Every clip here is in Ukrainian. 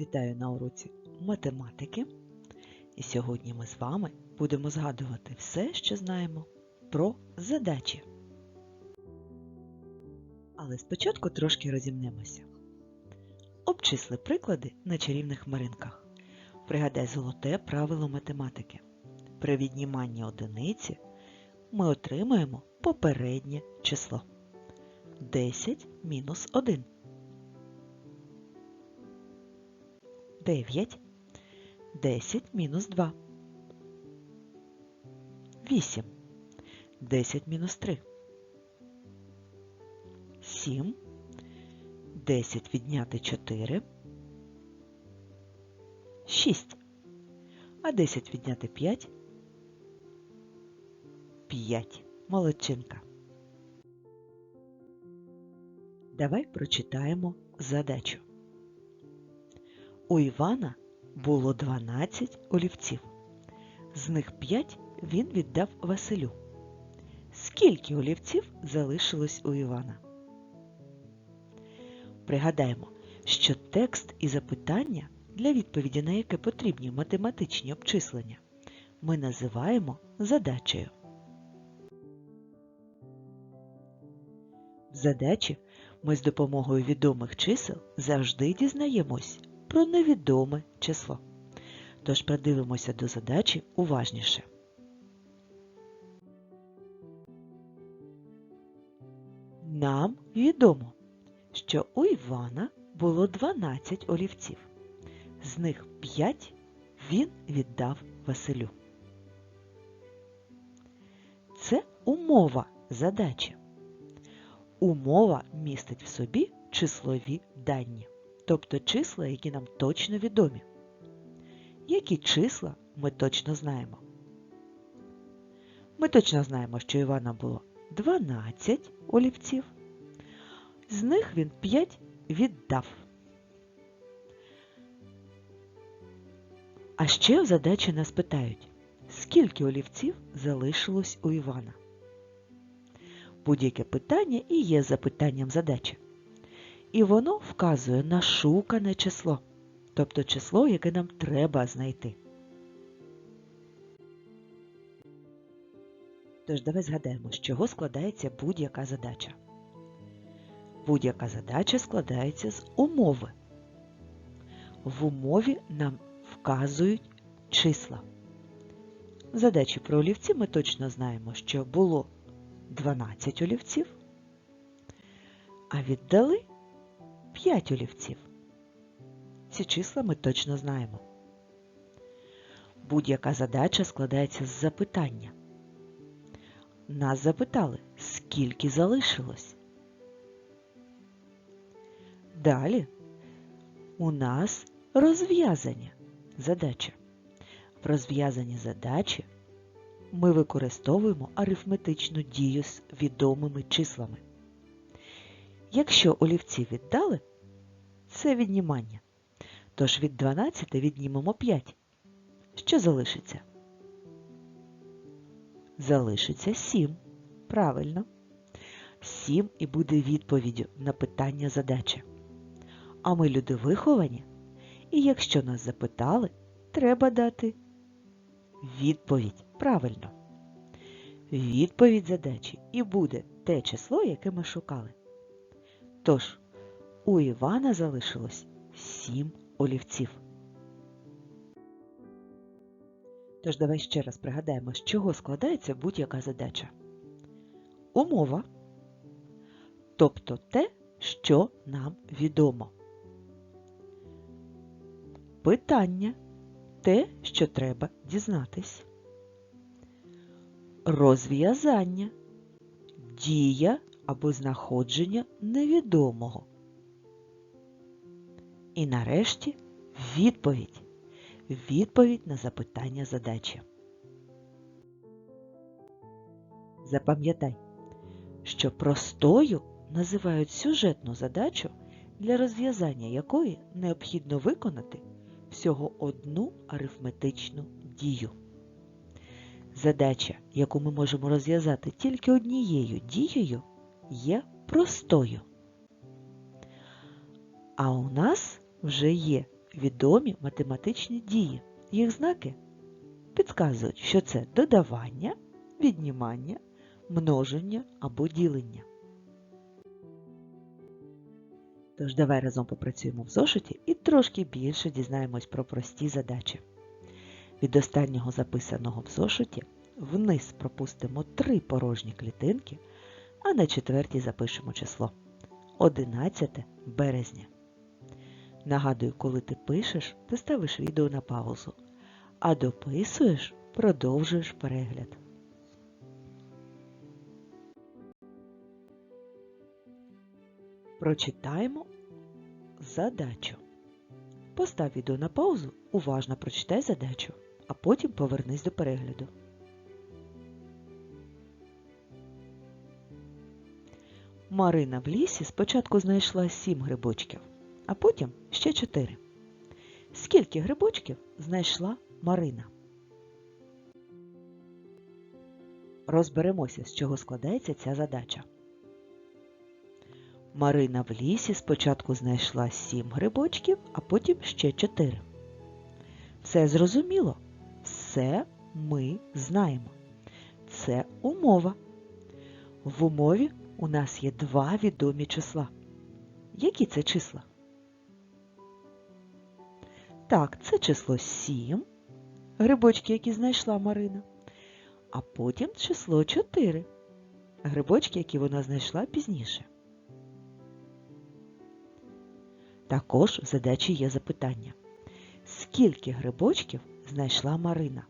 Вітаю на уроці математики. І сьогодні ми з вами будемо згадувати все, що знаємо про задачі. Але спочатку трошки розімнемося. Обчисли приклади на чарівних хмаринках. Пригадай золоте правило математики. При відніманні одиниці ми отримаємо попереднє число. 10 мінус 1. 9, 10 мінус 2. 8, 10 мінус 3. 7, 10 відняти 4. 6. А 10 відняти 5. 5. Молодчинка. Давай прочитаємо задачу. У Івана було 12 олівців. З них 5 він віддав Василю. Скільки олівців залишилось у Івана? Пригадаємо, що текст і запитання, для відповіді на яке потрібні математичні обчислення, ми називаємо задачею. В задачі ми з допомогою відомих чисел завжди дізнаємось про невідоме число. Тож придивимося до задачі уважніше. Нам відомо, що у Івана було 12 олівців. З них 5 він віддав Василю. Це умова задачі. Умова містить в собі числові дані тобто числа, які нам точно відомі. Які числа ми точно знаємо? Ми точно знаємо, що Івана було 12 олівців, з них він 5 віддав. А ще в задачі нас питають, скільки олівців залишилось у Івана? Будь-яке питання і є запитанням задачі і воно вказує на шукане число, тобто число, яке нам треба знайти. Тож давай згадаємо, з чого складається будь-яка задача. Будь-яка задача складається з умови. В умові нам вказують числа. В задачі про олівці ми точно знаємо, що було 12 олівців, а віддали 5 олівців. Ці числа ми точно знаємо. Будь-яка задача складається з запитання. Нас запитали, скільки залишилось. Далі у нас розв'язання задачі. В розв'язанні задачі ми використовуємо арифметичну дію з відомими числами. Якщо олівці віддали, це віднімання. Тож від 12 віднімемо 5. Що залишиться? Залишиться 7. Правильно. 7 і буде відповіддю на питання задачі. А ми люди виховані. І якщо нас запитали, треба дати відповідь правильно. Відповідь задачі і буде те число, яке ми шукали. Тож, у Івана залишилось сім олівців. Тож давай ще раз пригадаємо, з чого складається будь-яка задача. Умова, тобто те, що нам відомо. Питання те, що треба дізнатись. Розв'язання дія або знаходження невідомого. І нарешті відповідь. Відповідь на запитання задачі. Запам'ятай, що простою називають сюжетну задачу, для розв'язання якої необхідно виконати всього одну арифметичну дію. Задача, яку ми можемо розв'язати тільки однією дією, є простою. А у нас вже є відомі математичні дії. Їх знаки підказують, що це додавання, віднімання, множення або ділення. Тож давай разом попрацюємо в зошиті і трошки більше дізнаємось про прості задачі. Від останнього записаного в зошиті вниз пропустимо три порожні клітинки, а на четвертій запишемо число 11 березня. Нагадую, коли ти пишеш, ти ставиш відео на паузу, а дописуєш, продовжуєш перегляд. Прочитаємо задачу. Постав відео на паузу, уважно прочитай задачу, а потім повернись до перегляду. Марина в лісі спочатку знайшла сім грибочків, а потім ще чотири. Скільки грибочків знайшла Марина? Розберемося, з чого складається ця задача. Марина в лісі спочатку знайшла сім грибочків, а потім ще чотири. Все зрозуміло? Все ми знаємо. Це умова. В умові у нас є два відомі числа. Які це числа? Так, це число 7, грибочки, які знайшла Марина, а потім число 4, грибочки, які вона знайшла пізніше. Також в задачі є запитання. Скільки грибочків знайшла Марина?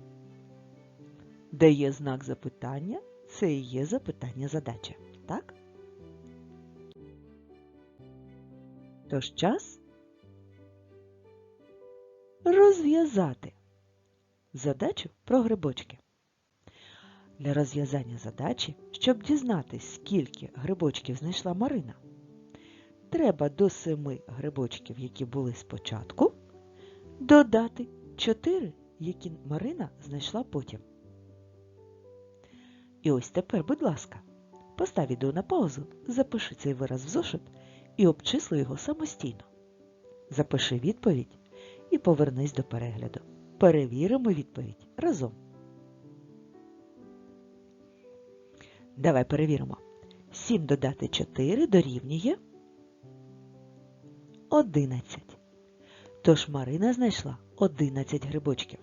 Де є знак запитання, це і є запитання задачі, так? Тож час розв'язати задачу про грибочки. Для розв'язання задачі, щоб дізнатись, скільки грибочків знайшла Марина, треба до семи грибочків, які були спочатку, додати 4, які Марина знайшла потім. І ось тепер, будь ласка, постав відео на паузу, запиши цей вираз в зошит і обчисли його самостійно. Запиши відповідь і повернись до перегляду. Перевіримо відповідь разом. Давай перевіримо. 7 додати 4 дорівнює 11. Тож Марина знайшла 11 грибочків.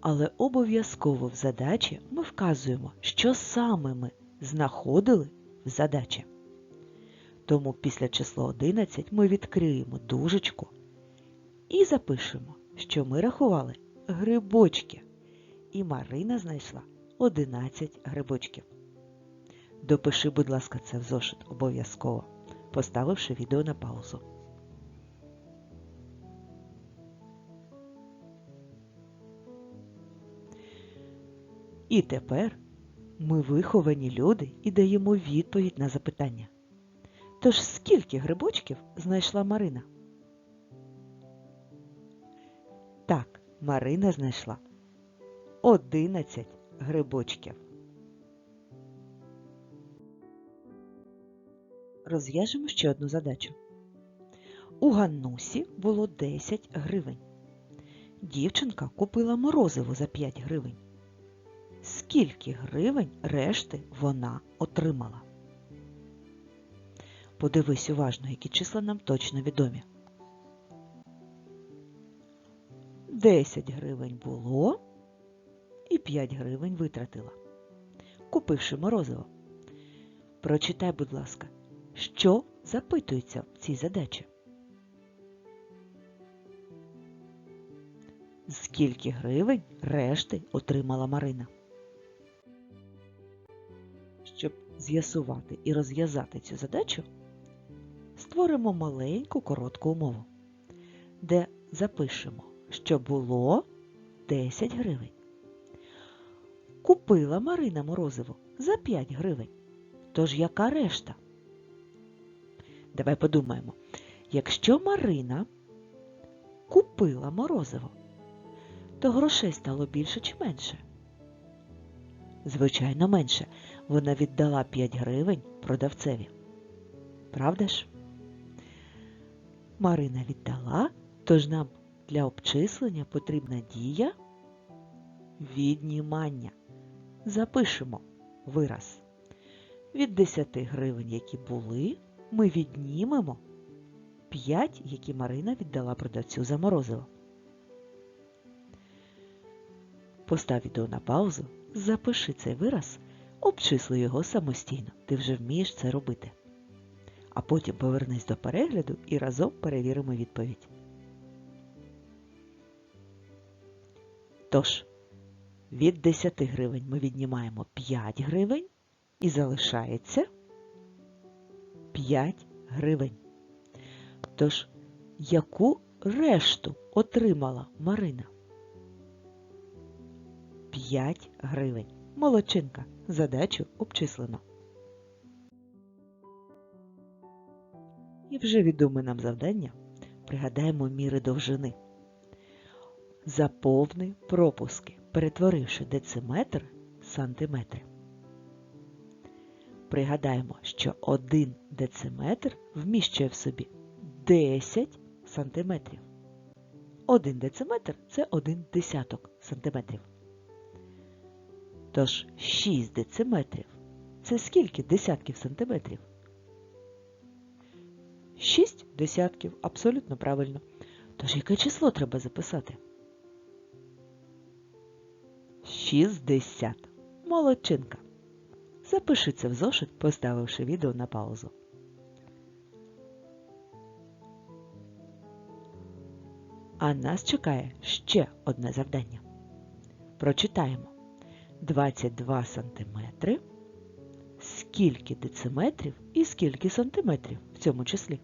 Але обов'язково в задачі ми вказуємо, що саме ми знаходили в задачі. Тому після числа 11 ми відкриємо дужечку і запишемо, що ми рахували грибочки. І Марина знайшла 11 грибочків. Допиши, будь ласка, це в зошит обов'язково, поставивши відео на паузу. І тепер ми виховані люди і даємо відповідь на запитання. Тож скільки грибочків знайшла Марина? Так, Марина знайшла 11 грибочків. Розв'яжемо ще одну задачу. У Ганнусі було 10 гривень. Дівчинка купила морозиво за 5 гривень. Скільки гривень решти вона отримала? Подивись уважно, які числа нам точно відомі. 10 гривень було і 5 гривень витратила. Купивши морозиво. Прочитай, будь ласка, що запитується в цій задачі? Скільки гривень решти отримала Марина? З'ясувати і розв'язати цю задачу, створимо маленьку коротку умову, де запишемо, що було 10 гривень. Купила Марина морозиво за 5 гривень. Тож яка решта? Давай подумаємо. Якщо Марина купила морозиво, то грошей стало більше чи менше? Звичайно, менше. Вона віддала 5 гривень продавцеві. Правда ж? Марина віддала, Тож нам для обчислення потрібна дія віднімання. Запишемо вираз. Від 10 гривень, які були, ми віднімемо 5, які Марина віддала продавцю за морозиво. Постав відео на паузу, запиши цей вираз, обчисли його самостійно. Ти вже вмієш це робити. А потім повернись до перегляду і разом перевіримо відповідь. Тож, від 10 гривень ми віднімаємо 5 гривень і залишається 5 гривень. Тож, яку решту отримала Марина? 5 гривень. Молодчинка. Задачу обчислено. І вже відоме нам завдання. Пригадаємо міри довжини. Заповни пропуски, перетворивши дециметр в сантиметри. Пригадаємо, що 1 дециметр вміщує в собі 10 сантиметрів. 1 дециметр це 1 десяток сантиметрів. Тож 6 дециметрів це скільки десятків сантиметрів? 6 десятків, абсолютно правильно. Тож яке число треба записати? 60. Молодчинка. Запиши це в зошит, поставивши відео на паузу. А нас чекає ще одне завдання. Прочитаємо 22 сантиметри. Скільки дециметрів і скільки сантиметрів в цьому числі?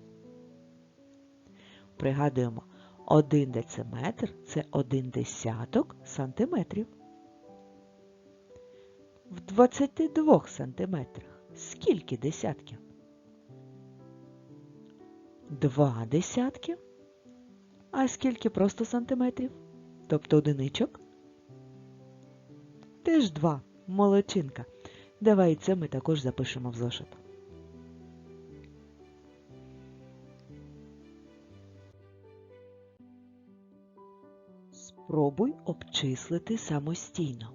Пригадуємо, 1 дециметр це 1 десяток сантиметрів. В 22 сантиметрах скільки десятків? Два десятки. А скільки просто сантиметрів? Тобто одиничок? Теж два. Молодчинка. Давай це ми також запишемо в зошит. Спробуй обчислити самостійно.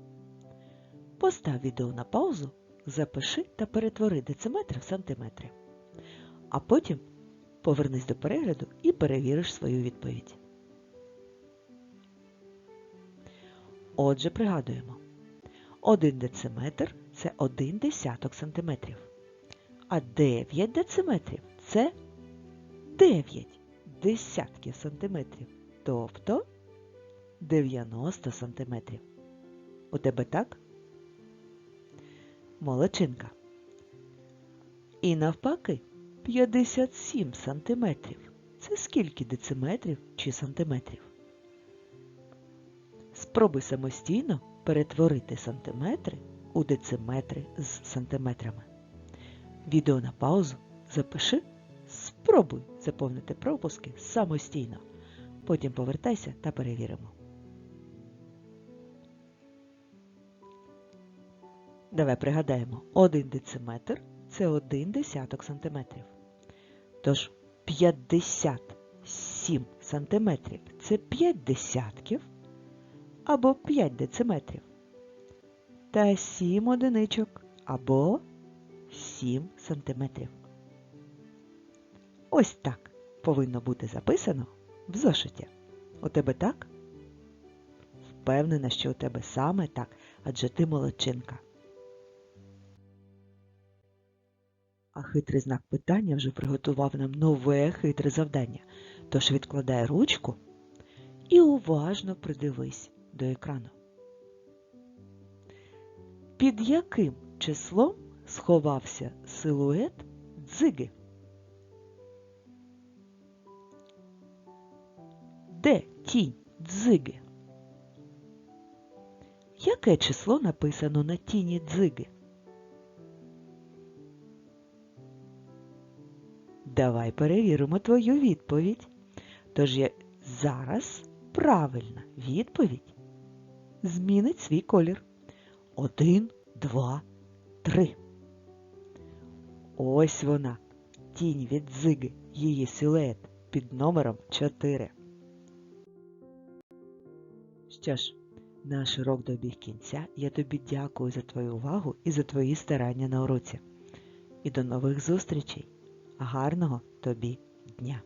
Постав відео на паузу, запиши та перетвори дециметри в сантиметри. А потім повернись до перегляду і перевіриш свою відповідь. Отже, пригадуємо. 1 дециметр це 1 десяток сантиметрів. А 9 дециметрів це 9 десятків сантиметрів. Тобто 90 сантиметрів. У тебе так? Молодчинка. І навпаки 57 сантиметрів. Це скільки дециметрів чи сантиметрів? Спробуй самостійно перетворити сантиметри у дециметри з сантиметрами. Відео на паузу запиши, спробуй заповнити пропуски самостійно. Потім повертайся та перевіримо. Давай пригадаємо, 1 дециметр це 1 десяток сантиметрів. Тож 57 сантиметрів це 5 десятків або 5 дециметрів. Та 7 одиничок або 7 сантиметрів. Ось так повинно бути записано в зошиті. У тебе так? Впевнена, що у тебе саме так, адже ти молодчинка. А хитрий знак питання вже приготував нам нове хитре завдання. Тож відкладай ручку і уважно придивись до екрану. Під яким числом сховався силует дзиги? Де тінь дзиги? Яке число написано на тіні дзиги? Давай перевіримо твою відповідь. Тож я зараз правильна відповідь змінить свій колір. Один, два, три. Ось вона, тінь від дзиги, її силует під номером 4. Що ж, наш урок добіг кінця. Я тобі дякую за твою увагу і за твої старання на уроці. І до нових зустрічей. Гарного тобі дня!